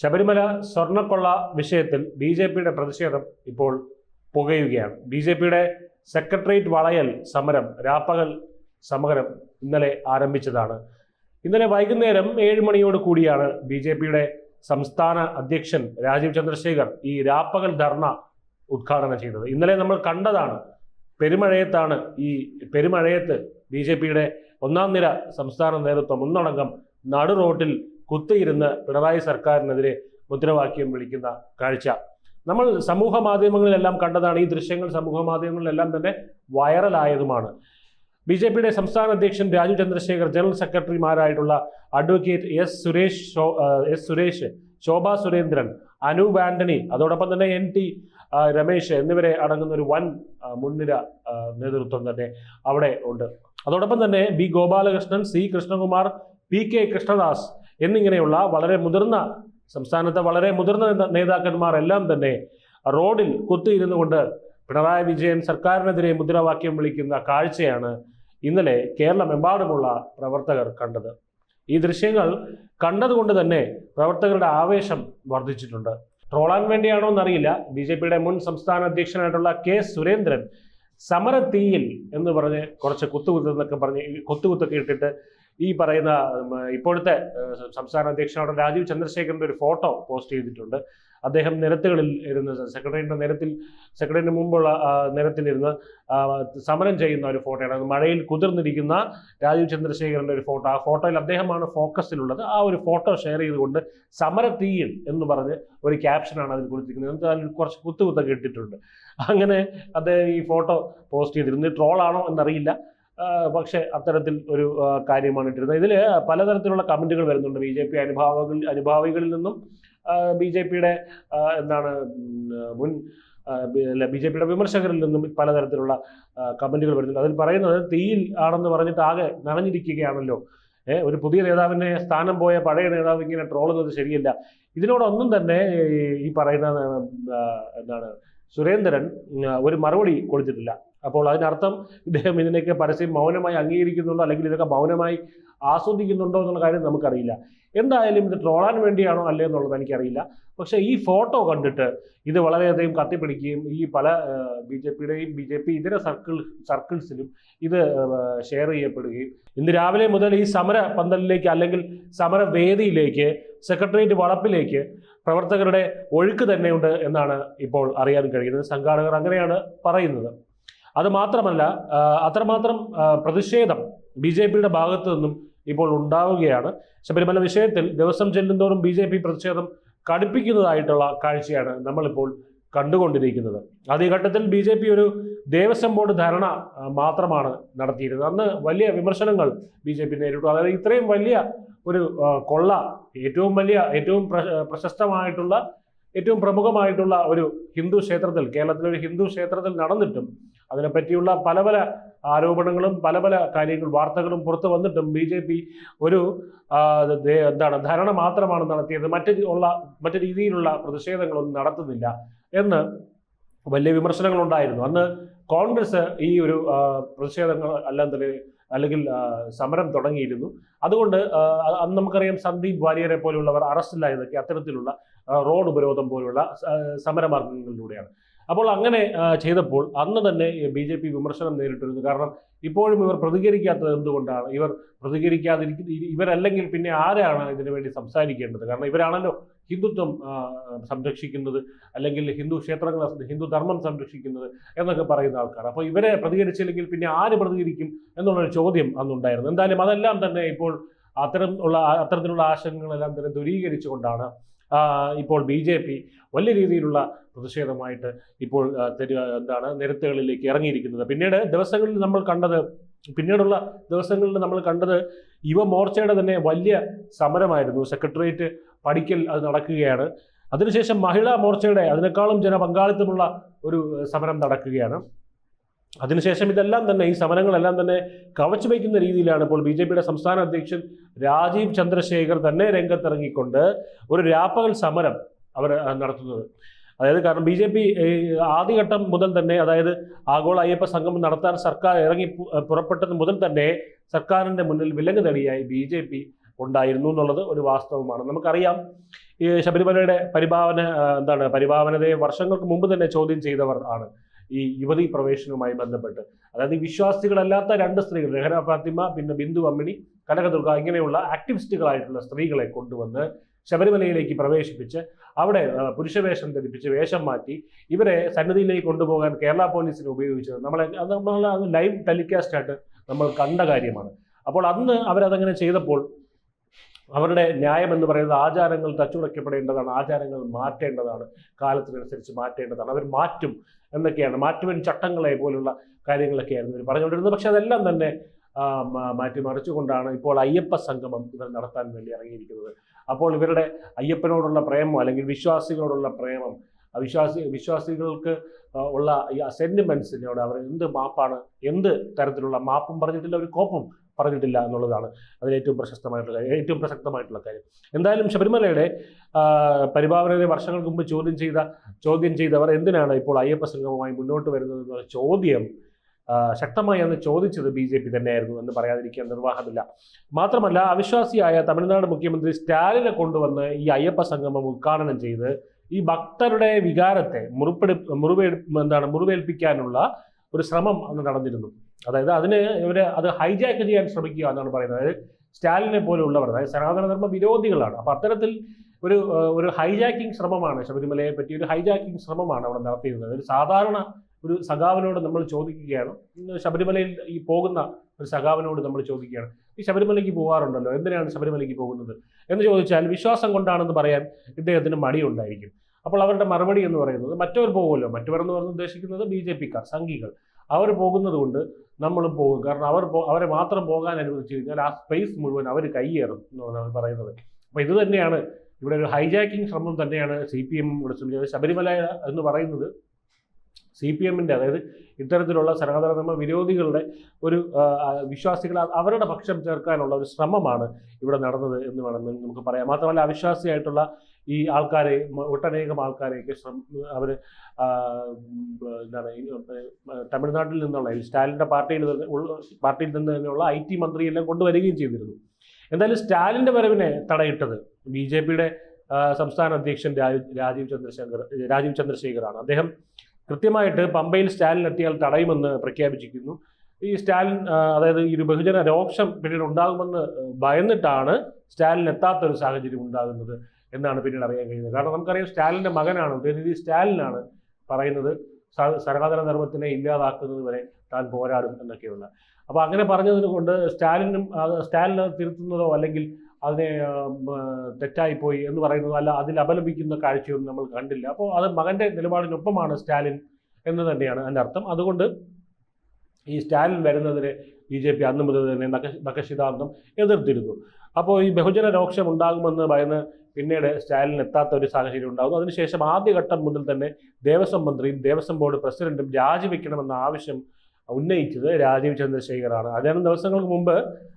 ശബരിമല സ്വർണക്കൊള്ള വിഷയത്തിൽ B J പിയുടെ പ്രതിഷേധം ഇപ്പോൾ പുകയുകയാണ്. ബി ജെ പിയുടെ സെക്രട്ടേറിയറ്റ് വളയൽ സമരം രാപ്പകൽ സമരം ഇന്നലെ ആരംഭിച്ചതാണ്. ഇന്നലെ വൈകുന്നേരം ഏഴ് മണിയോട് കൂടിയാണ് ബി ജെ പിയുടെ സംസ്ഥാന അധ്യക്ഷൻ രാജീവ് ചന്ദ്രശേഖർ ഈ രാപ്പകൽ ധർണ ഉദ്ഘാടനം ചെയ്തത്. ഇന്നലെ നമ്മൾ കണ്ടതാണ് പെരുമഴയത്താണ് ഈ പെരുമഴയത്ത് ബി ജെ പിയുടെ ഒന്നാം നിര സംസ്ഥാന നേതൃത്വം ഒന്നടങ്കം നടു റോട്ടിൽ കുത്തിയിരുന്ന് പിണറായി സർക്കാരിനെതിരെ മുദ്രാവാക്യം വിളിക്കുന്ന കാഴ്ച. നമ്മൾ സമൂഹ മാധ്യമങ്ങളിലെല്ലാം കണ്ടതാണ് ഈ ദൃശ്യങ്ങൾ സമൂഹ മാധ്യമങ്ങളിലെല്ലാം തന്നെ വൈറലായതുമാണ്. ബി ജെ പിയുടെ സംസ്ഥാന അധ്യക്ഷൻ Raju Chandrasekhar general സെക്രട്ടറിമാരായിട്ടുള്ള advocate S Suresh S Suresh Shobha Surendran Anoop Antony അതോടൊപ്പം തന്നെ എൻ ടി രമേശ് എന്നിവരെ അടങ്ങുന്ന ഒരു വൻ മുൻനിര നേതൃത്വം തന്നെ അവിടെ ഉണ്ട്. അതോടൊപ്പം തന്നെ B Gopalakrishnan C Krishnakumar P K Krishnadas എന്നിങ്ങനെയുള്ള വളരെ മുതിർന്ന സംസ്ഥാനത്തെ വളരെ മുതിർന്ന നേതാക്കന്മാർ എല്ലാം തന്നെ റോഡിൽ കുത്തിയിരുന്നു കൊണ്ട് പിണറായി വിജയൻ സർക്കാരിനെതിരെ മുദ്രാവാക്യം വിളിക്കുന്ന കാഴ്ചയാണ് ഇന്നലെ കേരളമെമ്പാടുമുള്ള പ്രവർത്തകർ കണ്ടത്. ഈ ദൃശ്യങ്ങൾ കണ്ടതുകൊണ്ട് തന്നെ പ്രവർത്തകരുടെ ആവേശം വർദ്ധിച്ചിട്ടുണ്ട്. ട്രോളാൻ വേണ്ടിയാണോ എന്നറിയില്ല. ബി ജെ പിയുടെ മുൻ സംസ്ഥാന അധ്യക്ഷനായിട്ടുള്ള കെ സുരേന്ദ്രൻ സമരത്തീയിൽ എന്ന് പറഞ്ഞ് കുറച്ച് കുത്തുകുത്തെന്നൊക്കെ പറഞ്ഞ് കൊത്തുകുത്തൊക്കെ ഇട്ടിട്ട് ഈ പറയുന്ന ഇപ്പോഴത്തെ സംസ്ഥാന അധ്യക്ഷനായ രാജീവ് ചന്ദ്രശേഖരന്റെ ഒരു ഫോട്ടോ പോസ്റ്റ് ചെയ്തിട്ടുണ്ട്. അദ്ദേഹം നിരത്തുകളിൽ ഇരുന്ന് സെക്രട്ടറിയുടെ നിരത്തിൽ സെക്രട്ടറിന് മുമ്പുള്ള നിരത്തിലിരുന്ന് സമരം ചെയ്യുന്ന ഒരു ഫോട്ടോയാണ്. അത് മഴയിൽ കുതിർന്നിരിക്കുന്ന രാജീവ് ചന്ദ്രശേഖരന്റെ ഒരു ഫോട്ടോ. ആ ഫോട്ടോയിൽ അദ്ദേഹമാണ് ഫോക്കസിലുള്ളത്. ആ ഒരു ഫോട്ടോ ഷെയർ ചെയ്തുകൊണ്ട് സമരത്തീയിൽ എന്ന് പറഞ്ഞ് ഒരു ക്യാപ്ഷനാണ് അതിൽ കൊടുത്തിരിക്കുന്നത്. എന്നിട്ട് അതിൽ കുറച്ച് കുത്തുകുത്തൊക്കെ ഇട്ടിട്ടുണ്ട്. അങ്ങനെ അദ്ദേഹം ഈ ഫോട്ടോ പോസ്റ്റ് ചെയ്തിരുന്നു. ട്രോളാണോ എന്നറിയില്ല. പക്ഷേ അത്തരത്തിൽ ഒരു കാര്യമാണ് ഇട്ടിരുന്നത്. ഇതിൽ പലതരത്തിലുള്ള കമന്റുകൾ വരുന്നുണ്ട്. ബി ജെ പി അനുഭാവകൾ അനുഭാവികളിൽ നിന്നും ബി ജെ പിയുടെ എന്താണ് മുൻ ബി ജെ പിയുടെ വിമർശകരിൽ നിന്നും പലതരത്തിലുള്ള കമന്റുകൾ വരുന്നുണ്ട്. അതിൽ പറയുന്നത് തീയിൽ ആണെന്ന് പറഞ്ഞിട്ട് ആകെ നനഞ്ഞിരിക്കുകയാണല്ലോ. ഒരു പുതിയ നേതാവിന്റെ സ്ഥാനം പോയ പഴയ നേതാവ് ഇങ്ങനെ ട്രോളുന്നത് ശരിയല്ല. ഇതിനോടൊന്നും തന്നെ ഈ പറയുന്ന എന്താണ് സുരേന്ദ്രൻ ഒരു മറുപടി കൊടുത്തിട്ടില്ല. അപ്പോൾ അതിനർത്ഥം ഇദ്ദേഹം ഇതിനൊക്കെ പരസ്യം മൗനമായി അംഗീകരിക്കുന്നുണ്ടോ? അല്ലെങ്കിൽ ഇതൊക്കെ മൗനമായി ആസ്വദിക്കുന്നുണ്ടോ എന്നുള്ള കാര്യം നമുക്കറിയില്ല. എന്തായാലും ഇത് ട്രോളാൻ വേണ്ടിയാണോ അല്ലേ എന്നുള്ളത് എനിക്കറിയില്ല. പക്ഷേ ഈ ഫോട്ടോ കണ്ടിട്ട് ഇത് വളരെയധികം കത്തിപ്പിടിക്കുകയും ഈ പല ബി ജെ പിയുടെയും ബി ജെ പി ഇതര സർക്കിൾ സർക്കിൾസിലും ഇത് ഷെയർ ചെയ്യപ്പെടുകയും ഇന്ന് രാവിലെ മുതൽ ഈ സമര പന്തലിലേക്ക് അല്ലെങ്കിൽ സമരവേദിയിലേക്ക് സെക്രട്ടേറിയറ്റ് വളപ്പിലേക്ക് പ്രവർത്തകരുടെ ഒഴുക്ക് തന്നെയുണ്ട് എന്നാണ് ഇപ്പോൾ അറിയാൻ കഴിയുന്നത്. സംഘാടകർ അങ്ങനെയാണ് പറയുന്നത്. അത് മാത്രമല്ല അത്രമാത്രം പ്രതിഷേധം ബി ജെ പിയുടെ ഭാഗത്തു നിന്നും ഇപ്പോൾ ഉണ്ടാവുകയാണ്. ശബരിമല വിഷയത്തിൽ ദിവസം ചെല്ലുന്തോറും ബി ജെ പി പ്രതിഷേധം കടുപ്പിക്കുന്നതായിട്ടുള്ള കാഴ്ചയാണ് നമ്മളിപ്പോൾ കണ്ടുകൊണ്ടിരിക്കുന്നത്. ആദ്യ ഘട്ടത്തിൽ ബി ജെ പി ഒരു ദേവസ്വം ബോർഡ് ധരണ മാത്രമാണ് നടത്തിയിരുന്നത്. അന്ന് വലിയ വിമർശനങ്ങൾ ബി ജെ പി നേരിട്ടു. അതായത് ഇത്രയും വലിയ ഒരു കൊള്ള ഏറ്റവും വലിയ ഏറ്റവും പ്രശസ്തമായിട്ടുള്ള ഏറ്റവും പ്രമുഖമായിട്ടുള്ള ഒരു ഹിന്ദു ക്ഷേത്രത്തിൽ കേരളത്തിലെ ഒരു ഹിന്ദു ക്ഷേത്രത്തിൽ നടന്നിട്ടും അതിനെപ്പറ്റിയുള്ള പല പല ആരോപണങ്ങളും പല പല കാര്യങ്ങൾ വാർത്തകളും പുറത്തു വന്നിട്ടും ബി ജെ പി ഒരു എന്താണ് ധാരണ മാത്രമാണ് നടത്തിയത്. മറ്റ് ഉള്ള മറ്റു രീതിയിലുള്ള പ്രതിഷേധങ്ങളൊന്നും നടത്തുന്നില്ല എന്ന് വലിയ വിമർശനങ്ങളുണ്ടായിരുന്നു. അന്ന് കോൺഗ്രസ് ഈ ഒരു പ്രതിഷേധങ്ങൾ എല്ലാം തന്നെ അല്ലെങ്കിൽ സമരം തുടങ്ങിയിരുന്നു. അതുകൊണ്ട് അന്ന് നമുക്കറിയാം സന്ദീപ് വാര്യരെ പോലെയുള്ളവർ അറസ്റ്റിലായതൊക്കെ അത്തരത്തിലുള്ള റോഡ് ഉപരോധം പോലുള്ള സമരമാർഗങ്ങളിലൂടെയാണ്. അപ്പോൾ അങ്ങനെ ചെയ്തപ്പോൾ അന്ന് തന്നെ ബി ജെ പി വിമർശനം നേരിട്ടിരുന്നു. കാരണം ഇപ്പോഴും ഇവർ പ്രതികരിക്കാത്തത് എന്തുകൊണ്ടാണ്? ഇവർ പ്രതികരിക്കാതിരിക്കുന്ന ഇവരല്ലെങ്കിൽ പിന്നെ ആരാണ് ഇതിനു വേണ്ടി സംസാരിക്കേണ്ടത്? കാരണം ഇവരാണല്ലോ ഹിന്ദുത്വം സംരക്ഷിക്കുന്നത് അല്ലെങ്കിൽ ഹിന്ദു ക്ഷേത്രങ്ങൾ ഹിന്ദു ധർമ്മം സംരക്ഷിക്കുന്നത് എന്നൊക്കെ പറയുന്ന ആൾക്കാർ. അപ്പോൾ ഇവരെ പ്രതികരിച്ചില്ലെങ്കിൽ പിന്നെ ആര് പ്രതികരിക്കും എന്നുള്ളൊരു ചോദ്യം അന്നുണ്ടായിരുന്നു. എന്തായാലും അതെല്ലാം തന്നെ ഇപ്പോൾ അത്തരം ഉള്ള അത്തരത്തിലുള്ള ആശങ്കകളെല്ലാം തന്നെ ദുരീകരിച്ചുകൊണ്ടാണ് ഇപ്പോൾ ബി ജെ പി വലിയ രീതിയിലുള്ള പ്രതിഷേധമായിട്ട് ഇപ്പോൾ എന്താണ് നിരത്തുകളിലേക്ക് ഇറങ്ങിയിരിക്കുന്നത്. പിന്നീട് ദിവസങ്ങളിൽ നമ്മൾ കണ്ടത് പിന്നീടുള്ള ദിവസങ്ങളിൽ നമ്മൾ കണ്ടത് യുവമോർച്ചയുടെ തന്നെ വലിയ സമരമായിരുന്നു. സെക്രട്ടേറിയറ്റ് പടിക്കൽ അത് നടക്കുകയാണ്. അതിനുശേഷം മഹിളാ മോർച്ചയുടെ അതിനേക്കാളും ജനപങ്കാളിത്തമുള്ള ഒരു സമരം നടക്കുകയാണ്. അതിനുശേഷം ഇതെല്ലാം തന്നെ ഈ സമരങ്ങളെല്ലാം തന്നെ കവച്ചു വയ്ക്കുന്ന രീതിയിലാണ് ഇപ്പോൾ ബി ജെ പിയുടെ സംസ്ഥാന അധ്യക്ഷൻ രാജീവ് ചന്ദ്രശേഖർ തന്നെ രംഗത്തിറങ്ങിക്കൊണ്ട് ഒരു രാപ്പകൽ സമരം അവർ നടത്തുന്നത്. അതായത് കാരണം ബി ജെ പി ആദ്യഘട്ടം മുതൽ തന്നെ അതായത് ആഗോള അയ്യപ്പ സംഗമം നടത്താൻ സർക്കാർ ഇറങ്ങി പുറപ്പെട്ടത് മുതൽ തന്നെ സർക്കാരിന്റെ മുന്നിൽ വിലങ്ങ് തടിയായി ബി ജെ പി ഉണ്ടായിരുന്നു എന്നുള്ളത് ഒരു വാസ്തവമാണ്. നമുക്കറിയാം ഈ ശബരിമലയുടെ പരിഭാവന എന്താണ് പരിഭാവനതയെ വർഷങ്ങൾക്ക് മുമ്പ് തന്നെ ചോദ്യം ചെയ്തവർ ആണ്. ഈ യുവതി പ്രവേശനവുമായി ബന്ധപ്പെട്ട്. അതായത് വിശ്വാസികളല്ലാത്ത രണ്ട് സ്ത്രീകൾ രഹന ഫാത്തിമ പിന്നെ ബിന്ദു അമ്മിണി കനകദുർഗ ഇങ്ങനെയുള്ള ആക്ടിവിസ്റ്റുകളായിട്ടുള്ള സ്ത്രീകളെ കൊണ്ടുവന്ന് ശബരിമലയിലേക്ക് പ്രവേശിപ്പിച്ച് അവിടെ പുരുഷവേഷം ധരിപ്പിച്ച് വേഷം മാറ്റി ഇവരെ സന്നിധിയിലേക്ക് കൊണ്ടുപോകാൻ കേരള പോലീസിനെ ഉപയോഗിച്ചത്. നമ്മളെ അത് നമ്മൾ ലൈവ് ടെലികാസ്റ്റ് ആയിട്ട് നമ്മൾ കണ്ട കാര്യമാണ്. അപ്പോൾ അന്ന് അവരതങ്ങനെ ചെയ്തപ്പോൾ അവരുടെ ന്യായം എന്ന് പറയുന്നത് ആചാരങ്ങൾ തച്ചുടയ്ക്കപ്പെടേണ്ടതാണ് ആചാരങ്ങൾ മാറ്റേണ്ടതാണ് കാലത്തിനനുസരിച്ച് മാറ്റേണ്ടതാണ്. അവർ മാറ്റും എന്നൊക്കെയാണ്. മാറ്റുവൻ ചട്ടങ്ങളെ പോലുള്ള കാര്യങ്ങളൊക്കെയായിരുന്നു ഇവർ പറഞ്ഞുകൊണ്ടിരുന്നത്. പക്ഷെ അതെല്ലാം തന്നെ മാറ്റി മറിച്ചുകൊണ്ടാണ് ഇപ്പോൾ അയ്യപ്പ സംഗമം ഇവർ നടത്താൻ വേണ്ടി ഇറങ്ങിയിരിക്കുന്നത്. അപ്പോൾ ഇവരുടെ അയ്യപ്പനോടുള്ള പ്രേമം അല്ലെങ്കിൽ വിശ്വാസികളോടുള്ള പ്രേമം വിശ്വാസി വിശ്വാസികൾക്ക് ഉള്ള സെന്റിമെന്റ്സിനോട് അവർ എന്ത് മാപ്പാണ് എന്ത് തരത്തിലുള്ള മാപ്പും പറഞ്ഞിട്ടില്ല ഒരു കോപ്പും പറഞ്ഞിട്ടില്ല എന്നുള്ളതാണ് അതിൽ ഏറ്റവും പ്രശസ്തമായിട്ടുള്ള കാര്യം ഏറ്റവും പ്രസക്തമായിട്ടുള്ള കാര്യം. എന്തായാലും ശബരിമലയുടെ പരിഭാവനയെ വർഷങ്ങൾക്ക് മുമ്പ് ചോദ്യം ചെയ്ത ചോദ്യം ചെയ്തവർ എന്തിനാണ് ഇപ്പോൾ അയ്യപ്പ സംഘവുമായി മുന്നോട്ട് വരുന്നത് എന്നുള്ള ചോദ്യം ശക്തമായി അന്ന് ചോദിച്ചത് ബി ജെ പി തന്നെയായിരുന്നു എന്ന് പറയാതിരിക്കാൻ നിർവാഹമില്ല. മാത്രമല്ല അവിശ്വാസിയായ തമിഴ്നാട് മുഖ്യമന്ത്രി സ്റ്റാലിനെ കൊണ്ടുവന്ന് ഈ അയ്യപ്പ സംഗമം ഉദ്ഘാടനം ചെയ്ത് ഈ ഭക്തരുടെ വികാരത്തെ മുറിപ്പെടു മുറിവേ എന്താണ് മുറിവേൽപ്പിക്കാനുള്ള ഒരു ശ്രമം അന്ന് നടന്നിരുന്നു. അതായത് അതിന് ഇവർ അത് ഹൈജാക്ക് ചെയ്യാൻ ശ്രമിക്കുക എന്നാണ് പറയുന്നത്. അതായത് സ്റ്റാലിനെ പോലുള്ളവർ അതായത് സനാതനധർമ്മ വിരോധികളാണ്. അപ്പോൾ അത്തരത്തിൽ ഒരു ഒരു ഹൈജാക്കിംഗ് ശ്രമമാണ് ശബരിമലയെ പറ്റി ഒരു ഹൈജാക്കിംഗ് ശ്രമമാണ് അവിടെ നടത്തിയിരുന്നത്. ഒരു സാധാരണ ഒരു സഖാവിനോട് നമ്മൾ ചോദിക്കുകയാണ്. ശബരിമലയിൽ ഈ പോകുന്ന ഒരു സഖാവിനോട് നമ്മൾ ചോദിക്കുകയാണ്. ഈ ശബരിമലയ്ക്ക് പോകാറുണ്ടല്ലോ? എന്തിനാണ് ശബരിമലയ്ക്ക് പോകുന്നത്? എന്ന് ചോദിച്ചാൽ വിശ്വാസം കൊണ്ടാണെന്ന് പറയാൻ ഇദ്ദേഹത്തിന് മടിയുണ്ടായിരിക്കും. അപ്പോൾ അവരുടെ മറുപടി എന്ന് പറയുന്നത് മറ്റവർ പോകുമല്ലോ? മറ്റവർ എന്ന് പറഞ്ഞ് ഉദ്ദേശിക്കുന്നത് ബി ജെ പിക്കാർ സംഘികൾ. അവർ പോകുന്നത് കൊണ്ട് നമ്മളും പോകും. കാരണം അവർ അവരെ മാത്രം പോകാൻ അനുവദിച്ചു കഴിഞ്ഞാൽ ആ സ്പേസ് മുഴുവൻ അവർ കൈയേറും എന്നാണ് പറയുന്നത്. അപ്പോൾ ഇത് തന്നെയാണ് ഇവിടെ ഒരു ഹൈജാക്കിംഗ് ശ്രമം തന്നെയാണ് സി പി എം ഇവിടെ ശ്രമിച്ചത് ശബരിമല എന്ന് പറയുന്നത് സി പി എമ്മിന്റെ അതായത് ഇത്തരത്തിലുള്ള സനാതനധർമ്മ വിരോധികളുടെ ഒരു വിശ്വാസികളെ അവരുടെ പക്ഷം ചേർക്കാനുള്ള ഒരു ശ്രമമാണ് ഇവിടെ നടന്നത് എന്ന് വേണമെങ്കിൽ നമുക്ക് പറയാം. മാത്രമല്ല അവിശ്വാസിയായിട്ടുള്ള ഈ ആൾക്കാരെ ഒട്ടനേകം ആൾക്കാരെയൊക്കെ ശ്രമ അവർ എന്താണ് തമിഴ്നാട്ടിൽ നിന്നുള്ള സ്റ്റാലിന്റെ പാർട്ടിയിൽ പാർട്ടിയിൽ നിന്ന് തന്നെയുള്ള ഐ ടി മന്ത്രിയെല്ലാം കൊണ്ടുവരികയും ചെയ്തിരുന്നു. എന്തായാലും സ്റ്റാലിന്റെ വരവിനെ തടയിട്ടത് ബി ജെ പിയുടെ സംസ്ഥാന അധ്യക്ഷൻ രാജീവ് ചന്ദ്രശേഖർ രാജീവ് ചന്ദ്രശേഖറാണ് അദ്ദേഹം കൃത്യമായിട്ട് പമ്പയിൽ സ്റ്റാലിൻ എത്തിയാൽ തടയുമെന്ന് പ്രഖ്യാപിച്ചിരിക്കുന്നു. ഈ സ്റ്റാലിൻ അതായത് ഈ ഒരു ബഹുജന രോക്ഷം പിന്നീട് ഉണ്ടാകുമെന്ന് ഭയന്നിട്ടാണ് സ്റ്റാലിൻ എത്താത്ത ഒരു സാഹചര്യം ഉണ്ടാകുന്നത്. എന്നാണ് പിന്നീട് അറിയാൻ കഴിയുന്നത്. കാരണം നമുക്കറിയാം സ്റ്റാലിന്റെ മകനാണ് ഉദയനിധി സ്റ്റാലിനാണ് പറയുന്നത് സ- സനാതന ധർമ്മത്തിനെ ഇല്ലാതാക്കുന്നത് വരെ താൻ പോരാടും എന്നൊക്കെയുള്ള. അപ്പോൾ അങ്ങനെ പറഞ്ഞതിന് കൊണ്ട് സ്റ്റാലിനും സ്റ്റാലിനെ തിരുത്തുന്നതോ അല്ലെങ്കിൽ അതിനെ തെറ്റായി പോയി തെറ്റായിപ്പോയി എന്ന് പറയുന്നതോ അല്ല അതിൽ അപലപിക്കുന്ന കാഴ്ചയൊന്നും നമ്മൾ കണ്ടില്ല. അപ്പോൾ അത് മകന്റെ നിലപാടിനൊപ്പമാണ് സ്റ്റാലിൻ എന്ന് തന്നെയാണ് അതിന്റെ അർത്ഥം. അതുകൊണ്ട് ഈ സ്റ്റാലിൻ വരുന്നതിനെ ബി ജെ പി അന്ന് മുതൽ തന്നെ നഖ നഖശിതാന്തം എതിർത്തിരുന്നു. അപ്പോൾ ഈ ബഹുജന രോക്ഷം ഉണ്ടാകുമെന്ന് ഭയന്ന് പിന്നീട് സ്റ്റാലിൻ എത്താത്ത ഒരു സാഹചര്യം ഉണ്ടാകുന്നു. അതിനുശേഷം ആദ്യഘട്ടം മുതൽ തന്നെ ദേവസ്വം മന്ത്രിയും ദേവസ്വം ബോർഡ് പ്രസിഡന്റും രാജിവെക്കണമെന്ന ആവശ്യം ഉന്നയിച്ചത് രാജീവ് ചന്ദ്രശേഖറാണ് അദ്ദേഹം ദിവസങ്ങൾക്ക് മുമ്പ്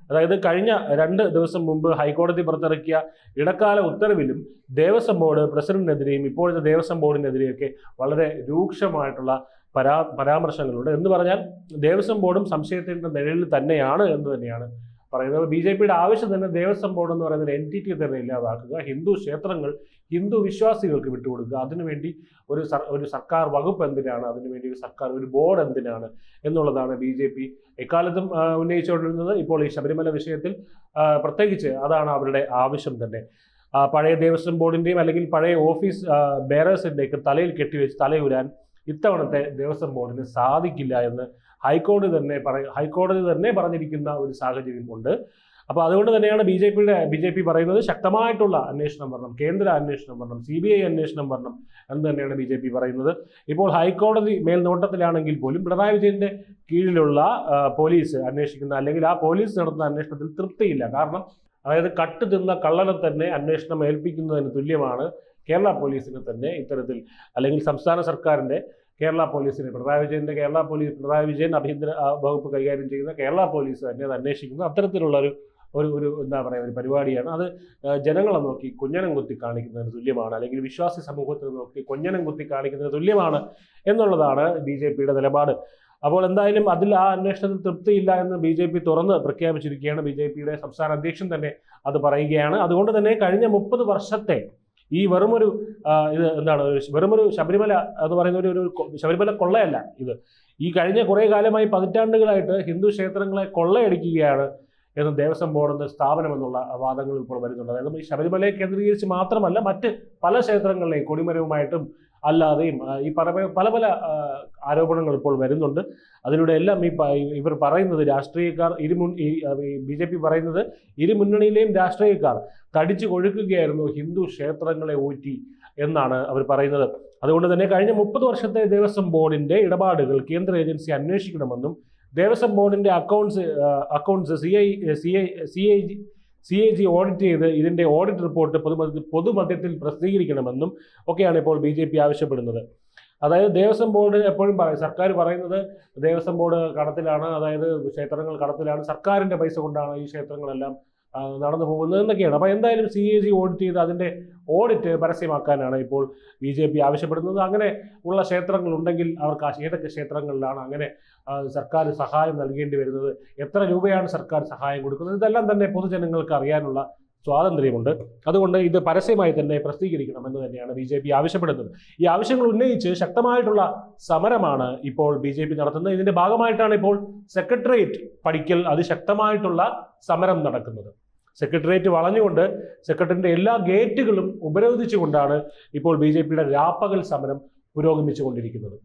അതായത് കഴിഞ്ഞ രണ്ട് ദിവസം മുമ്പ് ഹൈക്കോടതി പുറത്തിറക്കിയ ഇടക്കാല ഉത്തരവിലും ദേവസ്വം ബോർഡ് പ്രസിഡന്റിനെതിരെയും ഇപ്പോഴത്തെ ദേവസ്വം ബോർഡിനെതിരെയൊക്കെ വളരെ രൂക്ഷമായിട്ടുള്ള പരാ പരാമർശങ്ങളുണ്ട്. എന്ന് പറഞ്ഞാൽ ദേവസ്വം ബോർഡും സംശയത്തിന്റെ നിഴലിൽ തന്നെയാണ് എന്ന് തന്നെയാണ് പറയുന്നത് ബി ജെ പിയുടെ ആവശ്യം തന്നെ ദേവസ്വം ബോർഡ് എന്ന് പറയുന്ന ഒരു എന്റിറ്റി തന്നെ ഇല്ലാതാക്കുക ഹിന്ദു ക്ഷേത്രങ്ങൾ ഹിന്ദു വിശ്വാസികൾക്ക് വിട്ടുകൊടുക്കുക അതിനുവേണ്ടി ഒരു ഒരു സർക്കാർ വകുപ്പ് എന്തിനാണ് അതിനുവേണ്ടി ഒരു സർക്കാർ ഒരു ബോർഡ് എന്തിനാണ് എന്നുള്ളതാണ് ബി ജെ പി എക്കാലത്തും ഉന്നയിച്ചുകൊണ്ടിരുന്നത്. ഇപ്പോൾ ഈ ശബരിമല വിഷയത്തിൽ പ്രത്യേകിച്ച് അതാണ് അവരുടെ ആവശ്യം തന്നെ. പഴയ ദേവസ്വം ബോർഡിന്റെയും അല്ലെങ്കിൽ പഴയ ഓഫീസ് ബേറേഴ്സിന്റെയൊക്കെ തലയിൽ കെട്ടിവെച്ച് തലയുരാൻ ഇത്തവണത്തെ ദേവസ്വം ബോർഡിന് സാധിക്കില്ല എന്ന് ഹൈക്കോടതി തന്നെ പറ ഹൈക്കോടതി തന്നെ പറഞ്ഞിരിക്കുന്ന ഒരു സാഹചര്യം ഉണ്ട്. അപ്പോൾ അതുകൊണ്ട് തന്നെയാണ് ബി ജെ പിയുടെ ബി ജെ പി പറയുന്നത് ശക്തമായിട്ടുള്ള അന്വേഷണം വരണം കേന്ദ്ര അന്വേഷണം വരണം സി ബി ഐ അന്വേഷണം വരണം എന്ന് തന്നെയാണ് ബി ജെ പി പറയുന്നത്. ഇപ്പോൾ ഹൈക്കോടതി മേൽനോട്ടത്തിലാണെങ്കിൽ പോലും പിണറായി വിജയന്റെ കീഴിലുള്ള പോലീസ് അന്വേഷിക്കുന്ന അല്ലെങ്കിൽ ആ പോലീസ് നടത്തുന്ന അന്വേഷണത്തിൽ തൃപ്തിയില്ല. കാരണം അതായത് കട്ട് തിന്ന കള്ളനെ തന്നെ അന്വേഷണം ഏൽപ്പിക്കുന്നതിന് തുല്യമാണ് കേരള പോലീസിന് തന്നെ ഇത്തരത്തിൽ അല്ലെങ്കിൽ സംസ്ഥാന സർക്കാരിന്റെ കേരള പോലീസിനെ പിണറായി വിജയന്റെ കേരള പോലീസ് പിണറായി വിജയൻ ആഭ്യന്തര വകുപ്പ് കൈകാര്യം ചെയ്യുന്ന കേരള പോലീസ് തന്നെ അത് അന്വേഷിക്കുന്നു. അത്തരത്തിലുള്ള ഒരു ഒരു ഒരു എന്താ പറയുക ഒരു പരിപാടിയാണ്. അത് ജനങ്ങളെ നോക്കി കുഞ്ഞനം കുത്തി കാണിക്കുന്നതിന് തുല്യമാണ്. അല്ലെങ്കിൽ വിശ്വാസി സമൂഹത്തെ നോക്കി കുഞ്ഞനം കുത്തി കാണിക്കുന്നതിന് തുല്യമാണ് എന്നുള്ളതാണ് ബി ജെ പിയുടെ നിലപാട്. അപ്പോൾ എന്തായാലും അതിൽ ആ അന്വേഷണത്തിൽ തൃപ്തിയില്ല എന്ന് ബി ജെ പി തുറന്ന് പ്രഖ്യാപിച്ചിരിക്കുകയാണ്. ബി ജെ പിയുടെ സംസ്ഥാന അധ്യക്ഷൻ തന്നെ അത് പറയുകയാണ്. അതുകൊണ്ട് തന്നെ കഴിഞ്ഞ മുപ്പത് വർഷത്തെ ഈ വെറുമൊരു ഇത് എന്താണ് വെറുമൊരു ശബരിമല എന്ന് പറയുന്ന ഒരു ശബരിമല കൊള്ളയല്ല ഇത്. ഈ കഴിഞ്ഞ കുറേ കാലമായി പതിറ്റാണ്ടുകളായിട്ട് ഹിന്ദു ക്ഷേത്രങ്ങളെ കൊള്ളയടിക്കുകയാണ് എന്ന് ദേവസ്വം ബോർഡ് എന്ന സ്ഥാപനം എന്നുള്ള വാദങ്ങൾ ഇപ്പോൾ വരുന്നുണ്ട്. അതായത് ഈ ശബരിമലയെ കേന്ദ്രീകരിച്ച് മാത്രമല്ല മറ്റ് പല ക്ഷേത്രങ്ങളിലെയും കൊടിമരവുമായിട്ടും അല്ലാതെയും ഈ പല പല പല ആരോപണങ്ങൾ ഇപ്പോൾ വരുന്നുണ്ട്. അതിലൂടെ എല്ലാം ഈ ഇവർ പറയുന്നത് രാഷ്ട്രീയക്കാർ ഇരുമുൻ ബി ജെ പി പറയുന്നത് ഇരു മുന്നണിയിലെയും രാഷ്ട്രീയക്കാർ തടിച്ചു കൊഴുക്കുകയായിരുന്നു ഹിന്ദു ക്ഷേത്രങ്ങളെ ഊറ്റി എന്നാണ് അവർ പറയുന്നത്. അതുകൊണ്ട് തന്നെ കഴിഞ്ഞ മുപ്പത് വർഷത്തെ ദേവസ്വം ബോർഡിന്റെ ഇടപാടുകൾ കേന്ദ്ര ഏജൻസി അന്വേഷിക്കണമെന്നും ദേവസ്വം ബോർഡിന്റെ accounts accounts C I C I C I C A G audit ചെയ്ത് ഇതിന്റെ ഓഡിറ്റ് റിപ്പോർട്ട് പൊതുമധ്യ പൊതുമധ്യത്തിൽ പ്രസിദ്ധീകരിക്കണമെന്നും ഒക്കെയാണ് ഇപ്പോൾ ബി ജെ പി ആവശ്യപ്പെടുന്നത്. അതായത് ദേവസ്വം ബോർഡ് എപ്പോഴും പറയും സർക്കാർ പറയുന്നത് ദേവസ്വം ബോർഡ് കടത്തിലാണ് അതായത് ക്ഷേത്രങ്ങൾ കടത്തിലാണ് സർക്കാരിന്റെ പൈസ കൊണ്ടാണ് ഈ ക്ഷേത്രങ്ങളെല്ലാം നടന്നു പോകുന്നത് എന്നൊക്കെയാണ്. അപ്പോൾ എന്തായാലും സി എ ജി ഓഡിറ്റ് ചെയ്ത് അതിന്റെ ഓഡിറ്റ് പരസ്യമാക്കാനാണ് ഇപ്പോൾ ബി ജെ പി ആവശ്യപ്പെടുന്നത്. അങ്ങനെ ഉള്ള ക്ഷേത്രങ്ങളുണ്ടെങ്കിൽ അവർക്ക് ഏതൊക്കെ ക്ഷേത്രങ്ങളിലാണ് അങ്ങനെ സർക്കാർ സഹായം നൽകേണ്ടി വരുന്നത് എത്ര രൂപയാണ് സർക്കാർ സഹായം കൊടുക്കുന്നത് ഇതെല്ലാം തന്നെ പൊതുജനങ്ങൾക്ക് അറിയാനുള്ള സ്വാതന്ത്ര്യമുണ്ട്. അതുകൊണ്ട് ഇത് പരസ്യമായി തന്നെ പ്രസിദ്ധീകരിക്കണം എന്ന് തന്നെയാണ് ബി ജെ പി ആവശ്യപ്പെടുന്നത്. ഈ ആവശ്യങ്ങൾ ഉന്നയിച്ച് ശക്തമായിട്ടുള്ള സമരമാണ് ഇപ്പോൾ ബി ജെ പി നടത്തുന്നത്. ഇതിന്റെ ഭാഗമായിട്ടാണ് ഇപ്പോൾ സെക്രട്ടേറിയറ്റ് പഠിക്കൽ അതിശക്തമായിട്ടുള്ള സമരം നടക്കുന്നത്. സെക്രട്ടേറിയറ്റ് വളഞ്ഞുകൊണ്ട് സെക്രട്ടറിന്റെ എല്ലാ ഗേറ്റുകളും ഉപരോധിച്ചുകൊണ്ടാണ് ഇപ്പോൾ ബി ജെ പിയുടെ രാപ്പകൽ സമരം പുരോഗമിച്ചുകൊണ്ടിരിക്കുന്നത്.